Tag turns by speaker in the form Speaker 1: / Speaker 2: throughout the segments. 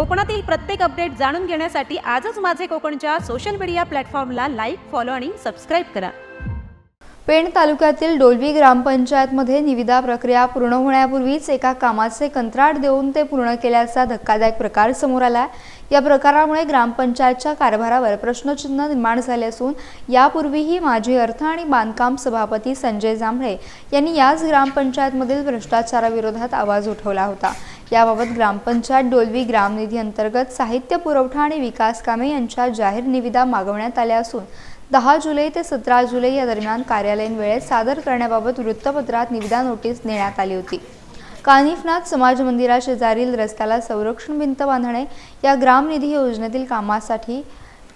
Speaker 1: कोकणातील प्रत्येक अपडेट जाणून घेण्यासाठी आजच माझे कोकणच्या सोशल मीडिया प्लॅटफॉर्मला लाईक फॉलो आणि सबस्क्राईब करा.
Speaker 2: पेण तालुक्यातील डोलवी ग्रामपंचायतमध्ये निविदा प्रक्रिया पूर्ण होण्यापूर्वीच एका कामाचे कंत्राट देऊन ते पूर्ण केल्याचा धक्कादायक प्रकार समोर आला या प्रकारामुळे ग्रामपंचायतच्या कारभारावर प्रश्नचिन्ह निर्माण झाले असून यापूर्वीही माजी अर्थ आणि बांधकाम सभापती संजय जांभळे यांनी याच ग्रामपंचायतमधील भ्रष्टाचाराविरोधात आवाज उठवला होता. याबाबत ग्रामपंचायत डोलवी ग्रामनिधी अंतर्गत साहित्य पुरवठा आणि विकास कामे यांच्या जाहीर निविदा मागवण्यात आल्या असून दहा जुलै ते सतरा जुलै या दरम्यान कार्यालयीन वेळेत सादर करण्याबाबत वृत्तपत्रात निविदा नोटीस देण्यात आली होती. कानिफनाथ समाज मंदिराशेजारील रस्त्याला संरक्षण भिंत बांधणे या ग्रामनिधी योजनेतील कामासाठी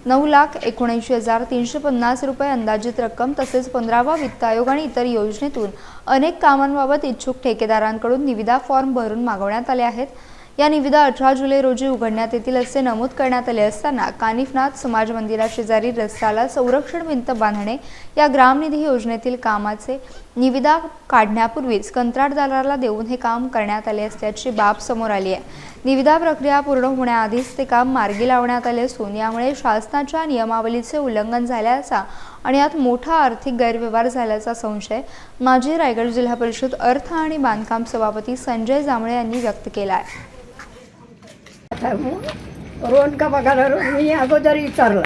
Speaker 2: नऊ लाख एकोणऐंशी हजार तीनशे पन्नास रुपये अंदाजित रक्कम तसेच पंधरावा वित्त आयोग आणि इतर योजनेतून अनेक कामांबाबत इच्छुक ठेकेदारांकडून निविदा फॉर्म भरून मागवण्यात आले आहेत. या निविदा अठरा जुलै रोजी उघडण्यात येतील असे नमूद करण्यात आले असताना कानिफनाथ समाज मंदिराशेजारी रस्त्याला संरक्षण भिंत बांधणे या ग्रामनिधी योजनेतील कामाचे निविदा काढण्यापूर्वीच कंत्राटदाराला देऊन हे काम करण्यात आले असल्याची बाब समोर आली आहे. निविदा प्रक्रिया पूर्ण होण्याआधीच ते काम मार्गी लावण्यात आले असून यामुळे शासनाच्या नियमावलीचे उल्लंघन झाल्याचा आणि यात मोठा आर्थिक गैरव्यवहार झाल्याचा संशय माजी रायगड जिल्हा परिषद अर्थ आणि बांधकाम सभापती संजय जांभळे यांनी व्यक्त केला आहे.
Speaker 3: मग रोहन का बघायला रो- मी अगोदर विचारला.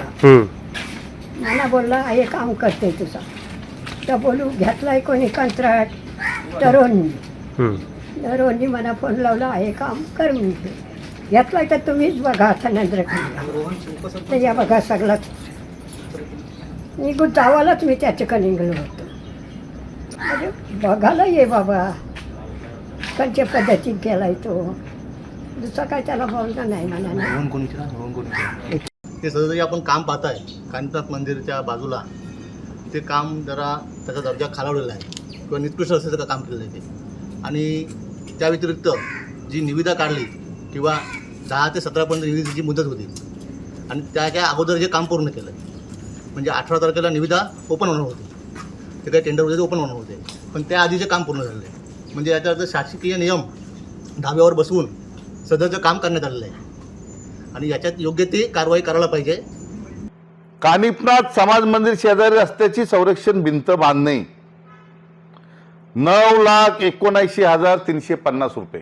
Speaker 3: मला बोलला हे काम करते तुझा. तर बोलू घेतलाय कोणी कंत्राट तरुणनी तरुणनी मला फोन लावला हे काम कर म्हणजे घेतलाय तर तुम्हीच बघा धनंद्र तर या बघा सगळंच. निघून जावालाच मी त्याच्याकडे निघलो होतो. म्हणजे बघायला ये बाबा. कंच्या पद्धतीत केलाय तो? दुसरं काय त्याला बोलणं नाही मला
Speaker 4: कोण कोण ते सहजही आपण काम पाहताय. कांतनाथ मंदिरच्या बाजूला. ते काम जरा त्याचा दर्जा खालावलेला आहे. किंवा निकृष्ट असल्याचं काम केलेलं आहे ते. आणि त्या व्यतिरिक्त जी निविदा काढली किंवा दहा ते सतरापर्यंत निविदेची मुदत होती आणि त्याच्या अगोदर जे काम पूर्ण केलं म्हणजे अठरा तारखेला निविदा ओपन होणार होती. ते काही टेंडर होते ते ओपन होणार होते. पण त्या आधीचे काम पूर्ण झालेलं. आहे म्हणजे याचा अर्थ शासकीय नियम धाब्यावर बसवून सदरचं काम करण्यात आलेलं आहे. आणि याच्यात योग्य ती कारवाई करायला पाहिजे.
Speaker 5: कानिपनाथ समाज मंदिर शेजारी रस्त्याची संरक्षण भिंत बांधणे. नऊ लाख एकोणऐंशी हजार तीनशे पन्नास रुपये.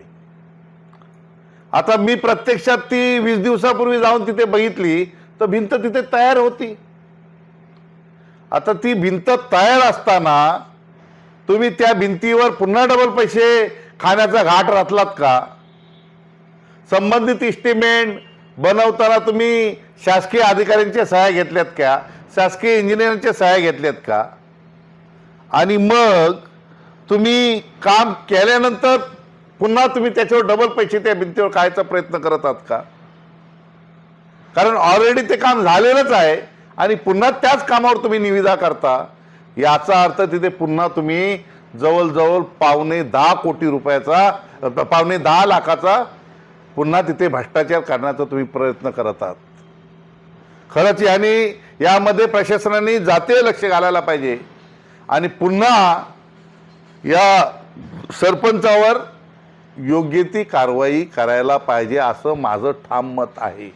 Speaker 5: आता मी प्रत्यक्षात ती वीस दिवसापूर्वी जाऊन तिथे बघितली तर भिंत तिथे तयार होती. आता ती भिंत तयार असताना तुम्ही त्या भिंतीवर पुन्हा डबल पैसे खाण्याचा घाट राखलात का? संबंधित इस्टिमेट बनवताना तुम्ही शासकीय अधिकाऱ्यांच्या सहाय्या घेतल्यात का? शासकीय इंजिनिअरच्या सहाय्या घेतल्यात का? आणि मग तुम्ही काम केल्यानंतर पुन्हा तुम्ही त्याच्यावर डबल पैसे त्या भिंतीवर खायचा प्रयत्न करत आहात का? कारण ऑलरेडी ते काम झालेलंच आहे आणि पुन्हा त्याच कामावर तुम्ही निविदा करता. याचा अर्थ तिथे पुन्हा तुम्ही जवळजवळ पावणे दहा कोटी रुपयाचा पावणे दहा लाखाचा पुन्हा तिथे भ्रष्टाचार करण्याचा तुम्ही प्रयत्न करत आहात. खरंच याने यामध्ये प्रशासनाने जातीय लक्ष घालायला पाहिजे. आणि पुन्हा या सरपंचावर योग्य ती कारवाई करायला पाहिजे असं माझं ठाम मत आहे.